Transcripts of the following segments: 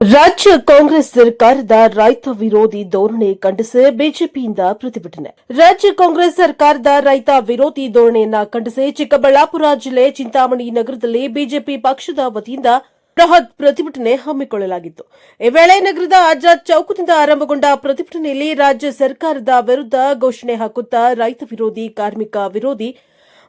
ರಾಜ್ಯ ಕಾಂಗ್ರೆಸ್ ಸರ್ಕಾರದ ರೈತ ವಿರೋಧಿ ಧೋರಣೆ ಖಂಡಿಸಿ ಬಿಜೆಪಿಯಿಂದ ಪ್ರತಿಭಟನೆ. ರಾಜ್ಯ ಕಾಂಗ್ರೆಸ್ ಸರ್ಕಾರದ ರೈತ ವಿರೋಧಿ ಧೋರಣೆಯನ್ನು ಖಂಡಿಸಿ ಚಿಕ್ಕಬಳ್ಳಾಪುರ ಜಿಲ್ಲೆ ಚಿಂತಾಮಣಿ ನಗರದಲ್ಲಿ ಬಿಜೆಪಿ ಪಕ್ಷದ ವತಿಯಿಂದ ಬೃಹತ್ ಪ್ರತಿಭಟನೆ ಹಮ್ಮಿಕೊಳ್ಳಲಾಗಿತ್ತು. ಈ ವೇಳೆ ನಗರದ ಆಜಾದ್ ಚೌಕದಿಂದ ಆರಂಭಗೊಂಡ ಪ್ರತಿಭಟನೆಯಲ್ಲಿ ರಾಜ್ಯ ಸರ್ಕಾರದ ವಿರುದ್ಧ ಘೋಷಣೆ ಹಾಕುತ್ತಾ ರೈತ ವಿರೋಧಿ, ಕಾರ್ಮಿಕ ವಿರೋಧಿ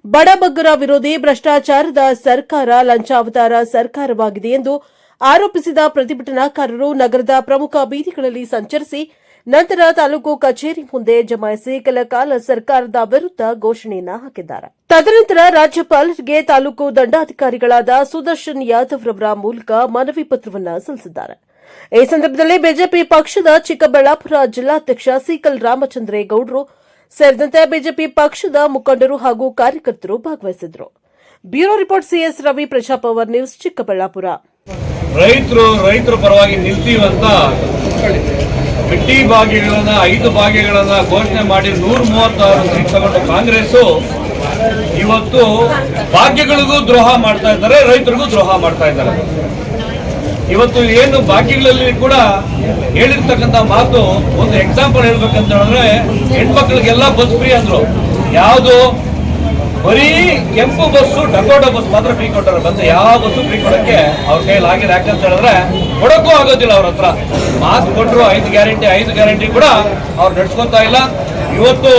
ಬಡಬಗ್ಗರ ವಿರೋಧಿ ಭ್ರಷ್ಟಾಚಾರದ ಸರ್ಕಾರ ಲಂಚಾವತಾರ ಸರ್ಕಾರವಾಗಿದೆ ಎಂದು ಆರೋಪಿಸಿದ ಪ್ರತಿಭಟನಾಕಾರರು ನಗರದ ಪ್ರಮುಖ ಬೀದಿಗಳಲ್ಲಿ ಸಂಚರಿಸಿ ನಂತರ ತಾಲೂಕು ಕಚೇರಿ ಮುಂದೆ ಜಮಾಯಿಸಿ ಕೆಲ ಸರ್ಕಾರದ ವಿರುದ್ಧ ಘೋಷಣೆಯನ್ನ ಹಾಕಿದ್ದಾರೆ. ತದನಂತರ ರಾಜ್ಯಪಾಲರಿಗೆ ತಾಲೂಕು ದಂಡಾಧಿಕಾರಿಗಳಾದ ಸುದರ್ಶನ್ ಯಾದವ್ ರವರ ಮೂಲಕ ಮನವಿ ಪತ್ರವನ್ನ ಸಲ್ಲಿಸಿದ್ದಾರೆ. ಈ ಸಂದರ್ಭದಲ್ಲಿ ಬಿಜೆಪಿ ಪಕ್ಷದ ಚಿಕ್ಕಬಳ್ಳಾಪುರ ಜಿಲ್ಲಾಧ್ಯಕ್ಷ ಸಿಕಲ್ ರಾಮಚಂದ್ರೇಗೌಡರು ಸೇರಿದಂತೆ ಬಿಜೆಪಿ ಪಕ್ಷದ ಮುಖಂಡರು ಹಾಗೂ ಕಾರ್ಯಕರ್ತರು ಭಾಗವಹಿಸಿದ್ರು bureau report CS Ravi Prajapower news Chikkaballapura. ರೈತರು, ರೈತರ ಪರವಾಗಿ ನಿಲ್ತೀವಂತ ಬಿಟ್ಟಿ ಭಾಗ್ಯಗಳನ್ನ ಐದು ಭಾಗ್ಯಗಳನ್ನ ಘೋಷಣೆ ಮಾಡಿ ನೂರ ಮೂವತ್ತಾರು ಸೀಟ್ ತಗೊಂಡು ಕಾಂಗ್ರೆಸ್ ಇವತ್ತು ಭಾಗ್ಯಗಳಿಗೂ ದ್ರೋಹ ಮಾಡ್ತಾ ಇದ್ದಾರೆ, ರೈತರಿಗೂ ದ್ರೋಹ ಮಾಡ್ತಾ ಇದ್ದಾರೆ. ಇವತ್ತು ಏನು ಭಾಗ್ಯಗಳಲ್ಲಿ ಕೂಡ ಹೇಳಿರ್ತಕ್ಕಂಥ ಮಾತು ಒಂದು ಎಕ್ಸಾಂಪಲ್ ಹೇಳ್ಬೇಕಂತ ಹೇಳಿದ್ರೆ ಹೆಣ್ಮಕ್ಳಿಗೆಲ್ಲ ಬಸ್ ಫ್ರೀ ಅಂದ್ರು. ಯಾವುದು ಬರೀ ಕೆಂಪು ಬಸ್ಸು, ಡಕೋಟ ಬಸ್ ಮಾತ್ರ ಫ್ರೀ ಕೊಟ್ಟರು ಬಂದು ಯಾವ ಬಸ್ಸು ಫ್ರೀ ಕೊಡಕ್ಕೆ ಅವ್ರ ಕೈಯಲ್ಲಿ ಆಗಿಲ್ಲ ಯಾಕಂತ ಹೇಳಿದ್ರೆ, ಕೊಡಕ್ಕೂ ಆಗೋದಿಲ್ಲ ಅವ್ರ ಹತ್ರ. ಮಾಸ್ಕ್ ಕೊಟ್ಟರು ಐದು ಗ್ಯಾರಂಟಿ ಐದು ಗ್ಯಾರಂಟಿ ಕೂಡ ಅವ್ರು ನಡ್ಸ್ಕೊತಾ ಇಲ್ಲ. ಇವತ್ತು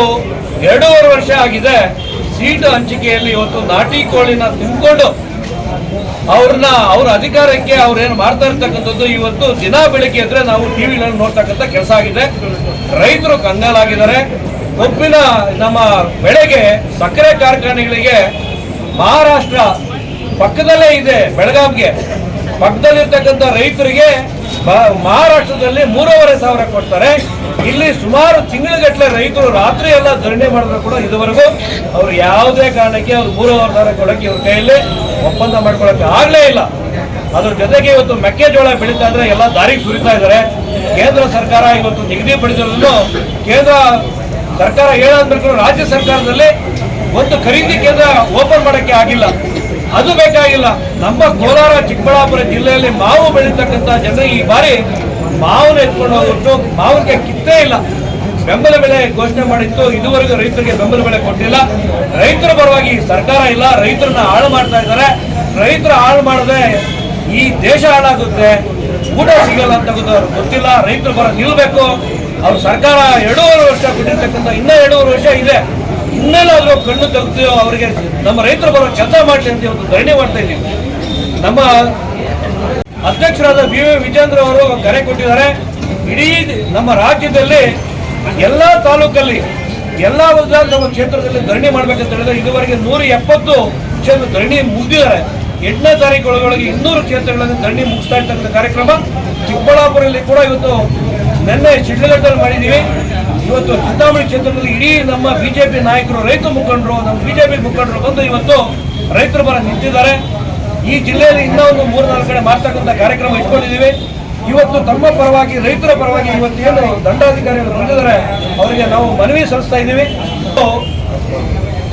ಎರಡೂವರೆ ವರ್ಷ ಆಗಿದೆ, ಸೀಟು ಹಂಚಿಕೆಯಲ್ಲಿ ಇವತ್ತು ನಾಟಿ ಕೋಳಿನ ತುಂಬಿಕೊಂಡು ಅವ್ರನ್ನ, ಅವ್ರ ಅಧಿಕಾರಕ್ಕೆ ಅವ್ರೇನು ಮಾಡ್ತಾ ಇರ್ತಕ್ಕಂಥದ್ದು, ಇವತ್ತು ದಿನ ಬೆಳಿಗ್ಗೆ ಇದ್ರೆ ನಾವು ಟಿವಿನಲ್ಲಿ ನೋಡ್ತಕ್ಕಂಥ ಕೆಲಸ ಆಗಿದೆ. ರೈತರು ಕಂಗಾಲಾಗಿದ್ದಾರೆ ಕಬ್ಬಿನ ನಮ್ಮ ಬೆಳೆಗೆ ಸಕ್ಕರೆ ಕಾರ್ಖಾನೆಗಳಿಗೆ ಮಹಾರಾಷ್ಟ್ರ ಪಕ್ಕದಲ್ಲೇ ಇದೆ, ಬೆಳಗಾವಿಗೆ. ಪಕ್ಕದಲ್ಲಿರ್ತಕ್ಕಂಥ ರೈತರಿಗೆ ಮಹಾರಾಷ್ಟ್ರದಲ್ಲಿ ಮೂರುವರೆ ಸಾವಿರ ಕೊಡ್ತಾರೆ. ಇಲ್ಲಿ ಸುಮಾರು ತಿಂಗಳಗಟ್ಟಲೆ ರೈತರು ರಾತ್ರಿ ಎಲ್ಲ ಧರಣಿ ಮಾಡಿದ್ರು ಕೂಡ ಇದುವರೆಗೂ. ಅವ್ರು ಯಾವುದೇ ಕಾರಣಕ್ಕೆ ಅವ್ರು ಮೂರುವರೆ ಸಾವಿರ ಕೊಡೋಕ್ಕೆ ಇವ್ರ ಕೈಯಲ್ಲಿ ಒಪ್ಪಂದ ಮಾಡ್ಕೊಳಕ್ಕೆ ಆಗಲೇ ಇಲ್ಲ. ಅದ್ರ ಜೊತೆಗೆ ಇವತ್ತು ಮೆಕ್ಕೆಜೋಳ ಬೆಳೀತಾ ಇದ್ರೆ ಎಲ್ಲ ದಾರಿಗೆ ಸುರಿತಾ ಇದ್ದಾರೆ ಕೇಂದ್ರ ಸರ್ಕಾರ ಇವತ್ತು ನಿಗದಿಪಡಿಸಿರೋದನ್ನು ಕೇಂದ್ರ ಸರ್ಕಾರ ಹೇಳಾದ್ಮೇಲೆ ರಾಜ್ಯ ಸರ್ಕಾರದಲ್ಲಿ ಒಂದು ಖರೀದಿ ಕೇಂದ್ರ ಓಪನ್ ಮಾಡಕ್ಕೆ ಆಗಿಲ್ಲ. ಅದು ಬೇಕಾಗಿಲ್ಲ. ನಮ್ಮ ಕೋಲಾರ, ಚಿಕ್ಕಬಳ್ಳಾಪುರ ಜಿಲ್ಲೆಯಲ್ಲಿ ಮಾವು ಬೆಳೀತಕ್ಕಂಥ ಜನರಿಗೆ ಈ ಬಾರಿ ಮಾವನ್ನ ಎತ್ಕೊಂಡು ಹೋಗ್ಬಿಟ್ಟು ಮಾವಿಗೆ ಕಿತ್ತೇ ಇಲ್ಲ. ಬೆಂಬಲ ಬೆಲೆ ಘೋಷಣೆ ಮಾಡಿತ್ತು. ಇದುವರೆಗೂ ರೈತರಿಗೆ ಬೆಂಬಲ ಬೆಲೆ ಕೊಟ್ಟಿಲ್ಲ. ರೈತರ ಪರವಾಗಿ ಸರ್ಕಾರ ಇಲ್ಲ. ರೈತರನ್ನ ಹಾಳು ಮಾಡ್ತಾ ಇದ್ದಾರೆ. ರೈತರು ಹಾಳು ಮಾಡದೆ ಈ ದೇಶ ಹಾಳಾಗುತ್ತೆ. ಊಟ ಸಿಗಲ್ಲ ಅಂತ ಗೊತ್ತು ಗೊತ್ತಿಲ್ಲ. ರೈತರ ಪರ ನಿಲ್ಬೇಕು. ಅವ್ರ ಸರ್ಕಾರ ಎರಡೂವರೆ ವರ್ಷ ಕೊಟ್ಟಿರ್ತಕ್ಕಂಥ ಇನ್ನೂ ಎರಡೂವರೆ ವರ್ಷ ಇದೆ. ಇನ್ನೇನಾದರೂ ಕಣ್ಣು ತೆಗೆದು ಅವರಿಗೆ ನಮ್ಮ ರೈತರು ಬರೋ ಕೆಲಸ ಮಾಡಲಿ ಅಂತ ಒಂದು ಧರಣಿ ಮಾಡ್ತಾ ಇದ್ದೀವಿ. ನಮ್ಮ ಅಧ್ಯಕ್ಷರಾದ ಬಿ ವಿ ವಿಜೇಂದ್ರ ಅವರು ಕರೆ ಕೊಟ್ಟಿದ್ದಾರೆ. ಇಡೀ ನಮ್ಮ ರಾಜ್ಯದಲ್ಲಿ ಎಲ್ಲ ತಾಲೂಕಲ್ಲಿ, ಎಲ್ಲ ನಮ್ಮ ಕ್ಷೇತ್ರದಲ್ಲಿ ಧರಣಿ ಮಾಡ್ಬೇಕಂತ ಹೇಳಿದ್ರೆ ಇದುವರೆಗೆ ನೂರ ಎಪ್ಪತ್ತು ಕ್ಷೇತ್ರ ಧರಣಿ ಮುಗಿದಿದ್ದಾರೆ. ಎಂಟನೇ ತಾರೀಕು ಒಳಗೊಳಗೆ ಇನ್ನೂರು ಕ್ಷೇತ್ರಗಳಲ್ಲಿ ಧರಣಿ ಮುಗಿಸ್ತಾ ಇರ್ತಕ್ಕಂಥ ಕಾರ್ಯಕ್ರಮ. ಚಿಕ್ಕಬಳ್ಳಾಪುರದಲ್ಲಿ ಕೂಡ ಇವತ್ತು ನಿನ್ನೆ ಶಿಡ್ಲಘಟ್ಟದಲ್ಲಿ ಮಾಡಿದ್ದೀವಿ. ಇವತ್ತು ಚಿಂತಾಮಣಿ ಕ್ಷೇತ್ರದಲ್ಲಿ ಇಡೀ ನಮ್ಮ ಬಿಜೆಪಿ ನಾಯಕರು, ರೈತ ಮುಖಂಡರು, ನಮ್ಮ ಬಿಜೆಪಿ ಮುಖಂಡರು ಬಂದು ಇವತ್ತು ರೈತರ ಬರ ನಿಂತಿದ್ದಾರೆ. ಈ ಜಿಲ್ಲೆಯಲ್ಲಿ ಇನ್ನೂ ಒಂದು ಮೂರು ನಾಲ್ಕು ಕಡೆ ಮಾಡ್ತಕ್ಕಂಥ ಕಾರ್ಯಕ್ರಮ ಇಟ್ಕೊಂಡಿದ್ದೀವಿ. ಇವತ್ತು ತಮ್ಮ ಪರವಾಗಿ, ರೈತರ ಪರವಾಗಿ ಇವತ್ತೇನು ದಂಡಾಧಿಕಾರಿಗಳು ಬಂದಿದ್ದಾರೆ, ಅವರಿಗೆ ನಾವು ಮನವಿ ಸಲ್ಲಿಸ್ತಾ ಇದ್ದೀವಿ.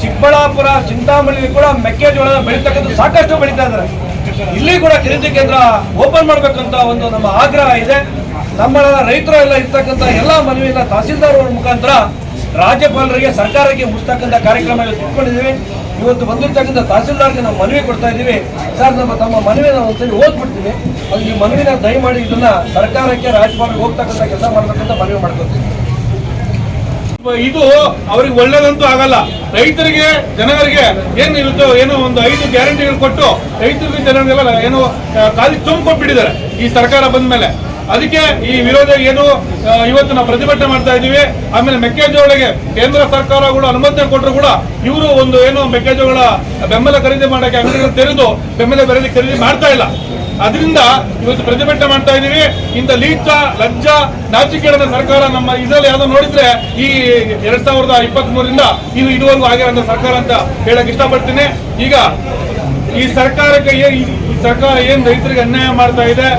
ಚಿಕ್ಕಬಳ್ಳಾಪುರ ಚಿಂತಾಮಣಿಯಲ್ಲಿ ಕೂಡ ಮೆಕ್ಕೆಜೋಳ ಬೆಳೀತಕ್ಕಂಥ ಸಾಕಷ್ಟು ಬೆಳೀತಾ ಇದ್ದಾರೆ. ಇಲ್ಲಿ ಕೂಡ ಖರೀದಿ ಕೇಂದ್ರ ಓಪನ್ ಮಾಡಬೇಕಂತ ಒಂದು ನಮ್ಮ ಆಗ್ರಹ ಇದೆ. ನಮ್ಮ ರೈತರು ಎಲ್ಲ ಇರ್ತಕ್ಕಂಥ ಎಲ್ಲ ಮನವಿಯನ್ನ ತಹಸೀಲ್ದಾರ್ ಅವರ ಮುಖಾಂತರ ರಾಜ್ಯಪಾಲರಿಗೆ, ಸರ್ಕಾರಕ್ಕೆ ಮುಗಿಸ್ತಕ್ಕಂಥ ಕಾರ್ಯಕ್ರಮ ಇಟ್ಕೊಂಡಿದ್ದೀವಿ ಇವತ್ತು ಬಂದಿರ್ತಕ್ಕಂಥ ತಹಸೀಲ್ದಾರ್ಗೆ ನಾವು ಮನವಿ ಕೊಡ್ತಾ ಇದ್ದೀವಿ. ಸರ್, ನಮ್ಮ ತಮ್ಮ ಮನವಿನ ಒಂದ್ಸರಿ ಓದ್ಬಿಡ್ತೀವಿ. ಅದು ಈ ಮನವಿನ ದಯಮಾಡಿ ಇದನ್ನ ಸರ್ಕಾರಕ್ಕೆ, ರಾಜ್ಯಪಾಲರಿಗೆ ಹೋಗ್ತಕ್ಕಂಥ ಕೆಲಸ ಮಾಡ್ತಕ್ಕಂಥ ಮನವಿ ಮಾಡ್ಕೊತೀವಿ. ಇದು ಅವ್ರಿಗೆ ಒಳ್ಳೇದಂತೂ ಆಗಲ್ಲ. ರೈತರಿಗೆ ಜನಗಳಿಗೆ ಏನು ಇರುತ್ತೋ ಏನೋ ಒಂದು ಐದು ಗ್ಯಾರಂಟಿಗಳು ಕೊಟ್ಟು ರೈತರಿಗೆ ಜನರಿಗೆಲ್ಲ ಏನೋ ಖಾಲಿ ಖಾಲಿ ಕೊಟ್ಬಿಟ್ಟಿದ್ದಾರೆ ಈ ಸರ್ಕಾರ ಬಂದ ಮೇಲೆ ಅದಕ್ಕೆ ಈ ವಿರೋಧ ಏನು ಇವತ್ತು ನಾವು ಪ್ರತಿಭಟನೆ ಮಾಡ್ತಾ ಇದ್ದೀವಿ. ಆಮೇಲೆ ಮೆಕ್ಕೆಜೋಳಗೆ ಕೇಂದ್ರ ಸರ್ಕಾರಗಳು ಅನುಮತಿ ಕೊಟ್ಟರು ಕೂಡ ಇವರು ಒಂದು ಏನು ಮೆಕ್ಕೆಜೋಳ ಬೆಂಬಲ ಖರೀದಿ ಮಾಡೋಕ್ಕೆ ಅಂಗಡಿಗಳು ತೆರೆದು ಬೆಂಬಲ ಖರೀದಿ ಖರೀದಿ ಮಾಡ್ತಾ ಇಲ್ಲ. ಅದರಿಂದ ಇವತ್ತು ಪ್ರತಿಭಟನೆ ಮಾಡ್ತಾ ಇದೀವಿ ಇಂಥ ಲೀಚ, ಲಜ್ಜ ನಾಚಿಕೆಡದ ಸರ್ಕಾರ ನಮ್ಮ ಇದರಲ್ಲಿ ಯಾವ್ದೋ ನೋಡಿದ್ರೆ ಈ ಎರಡ್ ಸಾವಿರದ ಇಪ್ಪತ್ತ್ ಮೂರರಿಂದ ಇದು ಇದುವರೆಗೂ ಆಗಿರೋ ಸರ್ಕಾರ ಅಂತ ಹೇಳಕ್ ಇಷ್ಟಪಡ್ತೀನಿ. ಈಗ ಈ ಸರ್ಕಾರಕ್ಕೆ ಈ ಸರ್ಕಾರ ಏನ್ ರೈತರಿಗೆ ಅನ್ಯಾಯ ಮಾಡ್ತಾ ಇದೆ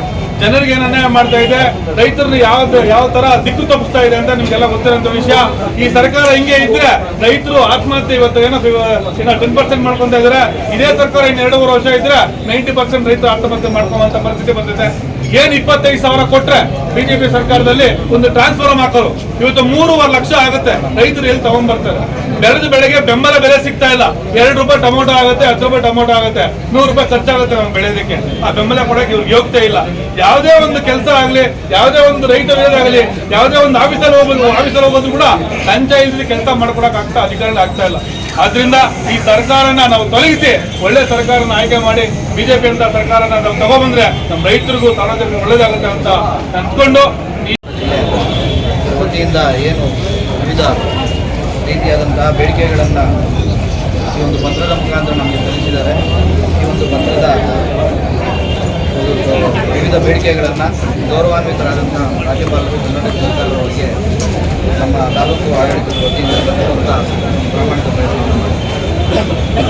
ಜನರಿಗೆ ಏನ್ ಅನ್ಯಾಯ ಮಾಡ್ತಾ ಇದೆ, ರೈತರನ್ನ ಯಾವ ಯಾವ ತರ ದಿಕ್ಕು ತಪ್ಪಿಸ್ತಾ ಇದೆ ಅಂತ ನಿಮ್ಗೆಲ್ಲ ಗೊತ್ತಿರೋಂಥ ವಿಷಯ. ಈ ಸರ್ಕಾರ ಹಿಂಗೆ ಇದ್ರೆ ರೈತರು ಆತ್ಮಹತ್ಯೆ ಇವತ್ತು ಏನೋ ಟೆನ್ ಪರ್ಸೆಂಟ್ ಮಾಡ್ಕೊಂತ ಇದಾರೆ. ಇದೇ ಸರ್ಕಾರ ಇನ್ನು ಎರಡೂವರೆ ವರ್ಷ ಇದ್ರೆ ನೈಂಟಿ ಪರ್ಸೆಂಟ್ ರೈತರು ಆತ್ಮಹತ್ಯೆ ಮಾಡ್ಕೊಳ್ಳುವಂತ ಪರಿಸ್ಥಿತಿ ಬಂದಿದೆ. ಏನ್ ಇಪ್ಪತ್ತೈದು ಸಾವಿರ ಕೊಟ್ರೆ ಬಿಜೆಪಿ ಸರ್ಕಾರದಲ್ಲಿ ಒಂದು ಟ್ರಾನ್ಸ್ಫಾರ್ಮ್ ಹಾಕೋರು ಇವತ್ತು ಮೂರುವರೆ ಲಕ್ಷ ಆಗುತ್ತೆ. ರೈತರು ಎಲ್ಲಿ ತಗೊಂಡ್ಬರ್ತಾರೆ? ಬೆಳೆದ ಬೆಳೆಗೆ ಬೆಂಬಲ ಬೆಲೆ ಸಿಗ್ತಾ ಇಲ್ಲ. ಎರಡು ರೂಪಾಯಿ ಟೊಮೊಟೊ ಆಗುತ್ತೆ, ಹತ್ತು ರೂಪಾಯಿ ಟೊಮೊಟೊ ಆಗುತ್ತೆ. ನೂರು ರೂಪಾಯಿ ಖರ್ಚಾಗುತ್ತೆ ನಮ್ಗೆ ಬೆಳೆಯೋದಕ್ಕೆ ಆ ಬೆಂಬಲ ಕೊಡಕ್ಕೆ ಇವ್ರಿಗೆ ಯೋಗ್ಯತೆ ಇಲ್ಲ. ಯಾವುದೇ ಒಂದು ಕೆಲಸ ಆಗಲಿ, ಯಾವುದೇ ಒಂದು ರೈತ ಆಗಲಿ ಯಾವುದೇ ಒಂದು ಆಫೀಸಲ್ಲಿ ಹೋಗ್ಬೋದು, ಆಫೀಸಲ್ಲಿ ಹೋಗೋದು ಕೂಡ ಇಲ್ಲದೆ ಕೆಲಸ ಮಾಡ್ಕೊಡಕ್ ಆಗ್ತಾ ಅಧಿಕಾರಿಗಳು ಆಗ್ತಾ ಇಲ್ಲ. ಆದ್ರಿಂದ ಈ ಸರ್ಕಾರನ ನಾವು ತೊಲಗಿಸಿ ಒಳ್ಳೆ ಸರ್ಕಾರನ ಆಯ್ಕೆ ಮಾಡಿ ಬಿಜೆಪಿ ಅಂತ ಸರ್ಕಾರನ ನಾವು ತಗೊಬಂದ್ರೆ ನಮ್ಮ ರೈತರಿಗೂ ಸಾರ್ವಜನಿಕರಿಗೆ ಒಳ್ಳೇದಾಗುತ್ತೆ ಅಂತ ಅನ್ಕೊಂಡು ವತಿಯಿಂದ ಏನು ವಿವಿಧ ರೀತಿಯಾದಂತಹ ಬೇಡಿಕೆಗಳನ್ನು ಈ ಒಂದು ಪತ್ರದ ಮುಖಾಂತರ ನಮಗೆ ತಿಳಿಸಿದ್ದಾರೆ. ಈ ಒಂದು ಪತ್ರದ ವಿವಿಧ ಬೇಡಿಕೆಗಳನ್ನು ಗೌರವಾನ್ವಿತರಾದಂಥ ರಾಜ್ಯಪಾಲರು ಕರ್ನಾಟಕ ಸರ್ಕಾರದವರಿಗೆ ನಮ್ಮ ತಾಲೂಕು ಆಡಳಿತದ ವತಿಯಿಂದ ಪ್ರಾಮಾಣಿಕ ಪ್ರಯತ್ನ